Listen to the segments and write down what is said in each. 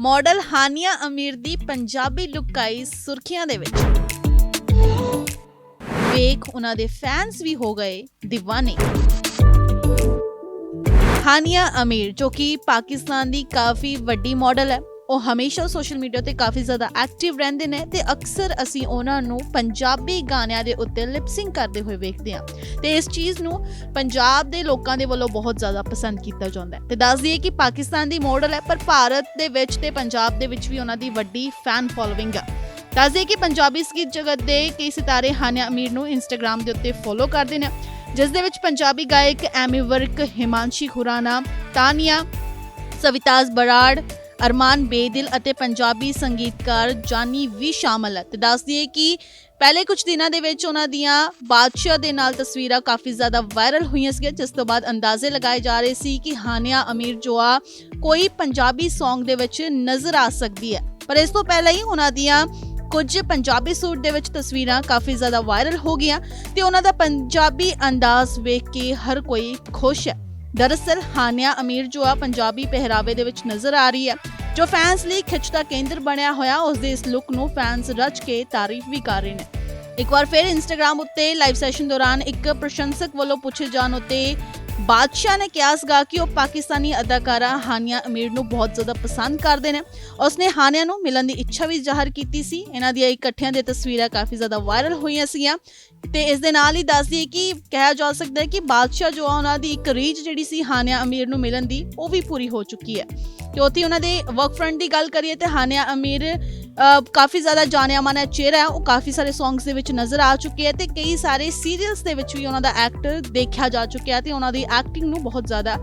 Model Hania Aamir ਦੀ Punjabi look ਆਈ ਸੁਰਖੀਆਂ ਦੇ ਵਿੱਚ। ਵੇਖ ਉਹਨਾਂ ਦੇ ਫੈਨਸ ਵੀ ਹੋ ਗਏ دیਵਾਨੇ। ਹਾਨੀਆ ਅਮੀਰ, ਜੋ ਕਿ ਪਾਕਿਸਤਾਨ ਦੀ ਕਾਫੀ ਵੱਡੀ ਮਾਡਲ ਹੈ। ਉਹ ਹਮੇਸ਼ਾ ਸੋਸ਼ਲ ਮੀਡੀਆ ਤੇ ਕਾਫੀ ਜ਼ਿਆਦਾ ਐਕਟਿਵ ਰਹਿੰਦੇ ਨੇ ਤੇ ਅਕਸਰ ਅਸੀਂ ਉਹਨਾਂ ਨੂੰ ਪੰਜਾਬੀ ਗਾਣਿਆਂ ਦੇ ਉੱਤੇ ਲਿਪਸਿੰਗ ਕਰਦੇ ਹੋਏ ਵੇਖਦੇ ਹਾਂ। ਤੇ ਇਸ ਚੀਜ਼ ਨੂੰ ਪੰਜਾਬ ਦੇ ਲੋਕਾਂ ਦੇ ਵੱਲੋਂ ਬਹੁਤ ਜ਼ਿਆਦਾ ਪਸੰਦ ਕੀਤਾ ਜਾਂਦਾ ਹੈ। ਤੇ ਦੱਸ ਦਈਏ ਕਿ ਪਾਕਿਸਤਾਨ ਦੀ ਮਾਡਲ ਹੈ, ਪਰ ਭਾਰਤ ਦੇ ਵਿੱਚ ਤੇ ਪੰਜਾਬ ਦੇ ਵਿੱਚ ਵੀ ਉਹਨਾਂ ਦੀ ਵੱਡੀ ਫੈਨ ਫੋਲੋਇੰਗ ਹੈ ਦੱਸ ਦਈਏ ਕਿ ਪੰਜਾਬੀ ਸੰਗੀਤ ਜਗਤ ਦੇ ਕਈ ਸਿਤਾਰੇ ਹਾਨਿਆ ਅਮੀਰ ਨੂੰ ਇੰਸਟਾਗ੍ਰam ਦੇ ਉੱਤੇ ਫੋਲੋ ਕਰਦੇ ਨੇ। ਜਿਸ ਦੇ ਵਿੱਚ ਪੰਜਾਬੀ ਗਾਇਕ ਐਮੀ ਵਰਕ, ਹਿਮਾਂਸ਼ੀ ਖੁਰਾਨਾ, ਤਾਨੀਆ, ਸਵਿਤਾਸ ਬਰਾੜ ਅਰਮਾਨ ਬੇਦਿਲ ਅਤੇ ਪੰਜਾਬੀ ਸੰਗੀਤਕਾਰ ਜਾਨੀ ਵੀ ਸ਼ਾਮਲ ਹੈ ਤੇ ਦੱਸ ਦਈਏ ਕਿ ਪਹਿਲੇ ਕੁਝ ਦਿਨਾਂ ਦੇ ਵਿੱਚ ਉਹਨਾਂ ਦੀਆਂ ਬਾਦਸ਼ਾਹ ਦੇ ਨਾਲ ਤਸਵੀਰਾਂ ਕਾਫੀ ਜ਼ਿਆਦਾ ਵਾਇਰਲ ਹੋਈਆਂ ਸੀ ਜਿਸ ਤੋਂ ਬਾਅਦ ਅੰਦਾਜ਼ੇ ਲਗਾਏ ਜਾ ਰਹੇ ਸੀ ਕਿ ਹਾਨੀਆ ਅਮੀਰ ਜੋ ਆ ਕੋਈ ਪੰਜਾਬੀ Song ਦੇ ਵਿੱਚ ਨਜ਼ਰ ਆ ਸਕਦੀ ਹੈ। ਪਰ ਇਸ ਤੋਂ ਪਹਿਲਾਂ ਹੀ ਉਹਨਾਂ ਦੀਆਂ ਕੁਝ ਪੰਜਾਬੀ ਸੂਟ ਦੇ ਵਿੱਚ ਤਸਵੀਰਾਂ ਕਾਫੀ ਜ਼ਿਆਦਾ ਵਾਇਰਲ ਹੋ ਗਈਆਂ ਤੇ ਉਹਨਾਂ ਦਾ ਪੰਜਾਬੀ ਅੰਦਾਜ਼ ਵੇਖ ਕੇ ਹਰ ਕੋਈ ਖੁਸ਼ ਹੈ। ਦਰਅਸਲ, ਹਾਨੀਆ ਅਮੀਰ ਜੋ ਆ, ਪੰਜਾਬੀ ਪਹਿਰਾਵੇ ਦੇ ਵਿੱਚ ਨਜ਼ਰ ਆ ਰਹੀ ਹੈ। ਜੋ ਫੈਨਸ ਲਈ ਖਿੱਚ ਦਾ ਕੇਂਦਰ ਬਣਿਆ ਹੋਇਆ ਉਸ ਦੇ ਇਸ ਲੁੱਕ ਨੂੰ ਫੈਨਸ ਰਚ ਕੇ ਤਾਰੀਫ ਵੀ ਕਰ ਰਹੇ ਨੇ। ਇੱਕ ਵਾਰ ਫਿਰ ਇੰਸਟਾਗ੍ਰam ਉੱਤੇ ਲਾਈਵ ਸੈਸ਼ਨ ਦੌਰਾਨ ਇੱਕ ਪ੍ਰਸ਼ੰਸਕ ਵੱਲੋਂ ਪੁੱਛੇ ਜਾਣ ਉੱਤੇ ਬਾਦਸ਼ਾਹ ਨੇ ਕਿਹਾ ਸੀਗਾ ਕਿ ਉਹ ਪਾਕਿਸਤਾਨੀ ਅਦਾਕਾਰਾ ਹਾਨੀਆ ਅਮੀਰ ਨੂੰ ਬਹੁਤ ਜ਼ਿਆਦਾ ਪਸੰਦ ਕਰਦੇ ਨੇ। ਉਸਨੇ ਹਾਨੀਆ ਨੂੰ ਮਿਲਣ ਦੀ ਇੱਛਾ ਵੀ ਜ਼ਾਹਰ ਕੀਤੀ ਸੀ। ਇਹਨਾਂ ਦੀਆਂ ਇਕੱਠਿਆਂ ਦੀਆਂ ਤਸਵੀਰਾਂ ਕਾਫੀ ਜ਼ਿਆਦਾ ਵਾਇਰਲ ਹੋਈਆਂ ਸੀਗੀਆਂ। ਤੇ ਇਸ ਦੇ ਨਾਲ ਹੀ ਦੱਸ ਦਈਏ ਕਿ ਕਿਹਾ ਜਾ ਸਕਦਾ ਹੈ ਕਿ ਬਾਦਸ਼ਾਹ ਜੋ ਆ, ਉਹਨਾਂ ਦੀ ਇੱਕ ਰੀਚ ਜਿਹੜੀ ਸੀ ਹਾਨੀਆ ਅਮੀਰ ਨੂੰ ਮਿਲਣ ਦੀ, ਉਹ ਵੀ ਪੂਰੀ ਹੋ ਚੁੱਕੀ ਹੈ। ਤੇ ਉੱਥੇ ਉਹਨਾਂ ਦੇ ਵਰਕ ਫਰੰਟ ਦੀ ਗੱਲ ਕਰੀਏ ਤੇ ਹਾਨੀਆ ਅਮੀਰ ਕਾਫੀ ਜ਼ਿਆਦਾ ਜਾਣਿਆ ਮਾਨਾ ਚਿਹਰਾ ਹੈ। ਉਹ ਕਾਫੀ ਸਾਰੇ ਸੌਂਗਸ ਦੇ ਵਿੱਚ ਨਜ਼ਰ ਆ ਚੁੱਕੇ ਹੈ ਤੇ ਕਈ ਸਾਰੇ ਸੀਰੀਅਲਸ ਦੇ ਵਿੱਚ ਵੀ ਉਹਨਾਂ ਦਾ ਐਕਟ ਦੇਖਿਆ ਜਾ ਚੁੱਕਿਆ ਹੈ ਤੇ ਉਹਨਾਂ ਦੀ ਐਕਟਿੰਗ ਨੂੰ ਬਹੁਤ ਜ਼ਿਆਦਾ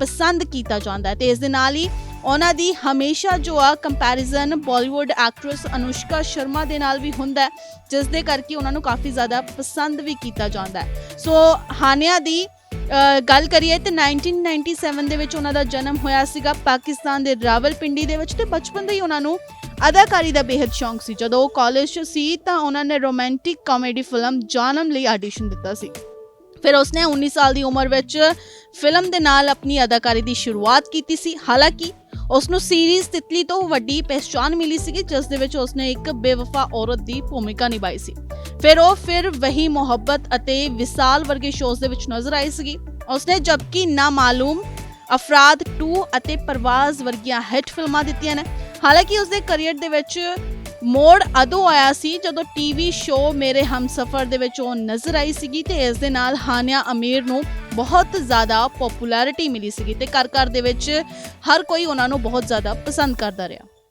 ਪਸੰਦ ਕੀਤਾ ਜਾਂਦਾ ਹੈ ਤੇ ਇਸ ਦੇ ਨਾਲ ਹੀ ਉਹਨਾਂ ਦੀ ਹਮੇਸ਼ਾ ਜੋ ਆ ਕੰਪੈਰੀਜ਼ਨ ਬਾਲੀਵੁੱਡ ਐਕਟਰੈਸ ਅਨੁਸ਼ਕਾ ਸ਼ਰਮਾ ਦੇ ਨਾਲ ਵੀ ਹੁੰਦਾ ਹੈ, ਜਿਸ ਦੇ ਕਰਕੇ ਉਹਨਾਂ ਨੂੰ ਕਾਫੀ ਜ਼ਿਆਦਾ ਪਸੰਦ ਵੀ ਕੀਤਾ ਜਾਂਦਾ ਹੈ। ਸੋ ਹਾਨੀਆ ਦੀ ਗੱਲ ਕਰੀਏ ਤੇ 1997 ਦੇ ਵਿੱਚ ਉਹਨਾਂ ਦਾ ਜਨਮ ਹੋਇਆ ਸੀਗਾ ਪਾਕਿਸਤਾਨ ਦੇ ਰਾਵਲਪਿੰਡੀ ਦੇ ਵਿੱਚ ਤੇ ਬਚਪਨ ਤੋਂ ਹੀ ਉਹਨਾਂ ਨੂੰ ਅਦਾਕਾਰੀ ਦਾ ਬੇहद ਸ਼ੌਂਕ ਸੀ। ਜਦੋਂ ਉਹ ਕਾਲਜ 'ਚ ਸੀ ਤਾਂ ਉਹਨਾਂ ਨੇ ਰੋਮਾਂਟਿਕ ਕਾਮੇਡੀ ਫਿਲਮ ਜਾਨਮ ਲਈ ਆਡੀਸ਼ਨ ਦਿੱਤਾ ਸੀ। ਫਿਰ ਉਸਨੇ 19 ਸਾਲ ਦੀ ਉਮਰ ਵਿੱਚ ਫਿਲਮ ਦੇ ਨਾਲ ਆਪਣੀ ਅਦਾਕਾਰੀ ਦੀ ਸ਼ੁਰੂਆਤ ਕੀਤੀ ਸੀ। ਹਾਲਾਂਕਿ ਉਸ ਨੂੰ ਸੀਰੀਜ਼ ਤਿਤਲੀ ਤੋਂ ਵੱਡੀ ਪਹਿਚਾਨ ਮਿਲੀ ਸੀ ਜਿਸ ਦੇ ਵਿੱਚ ਉਸਨੇ ਇੱਕ ਬੇਵਫਾ ਔਰਤ ਦੀ ਭੂਮਿਕਾ ਨਿਭਾਈ ਸੀ। ਫਿਰ ਉਹ ਫਿਰ ਵਹੀ ਮੁਹੱਬਤ ਅਤੇ ਵਿਸਾਲ ਵਰਗੇ ਸ਼ੋਜ਼ ਦੇ ਵਿੱਚ ਨਜ਼ਰ ਆਈ ਸੀਗੀ। ਉਸਨੇ ਜਬਕਿ ਨਾ ਮਾਲੂਮ ਅਫਰਾਦ 2 ਅਤੇ ਪਰਵਾਜ਼ ਵਰਗੀਆਂ ਹਿੱਟ ਫਿਲਮਾਂ ਦਿੱਤੀਆਂ ਨੇ। ਹਾਲਾਂਕਿ ਉਸਦੇ ਕੈਰੀਅਰ ਦੇ ਵਿੱਚ ਮੋੜ ਅਦੋਂ ਆਇਆ ਸੀ ਜਦੋਂ ਟੀਵੀ ਸ਼ੋਅ ਮੇਰੇ ਹਮਸਫਰ ਦੇ ਵਿੱਚ ਉਹ ਨਜ਼ਰ ਆਈ ਸੀਗੀ ਤੇ ਇਸ ਦੇ ਨਾਲ ਹਾਨੀਆ ਅਮੀਰ ਨੂੰ ਬਹੁਤ ਜ਼ਿਆਦਾ ਪਪੂਲੈਰਿਟੀ ਮਿਲੀ ਸੀਗੀ ਤੇ ਘਰ ਘਰ ਦੇ ਵਿੱਚ ਹਰ ਕੋਈ ਉਹਨਾਂ ਨੂੰ ਬਹੁਤ ਜ਼ਿਆਦਾ ਪਸੰਦ ਕਰਦਾ ਰਿਹਾ।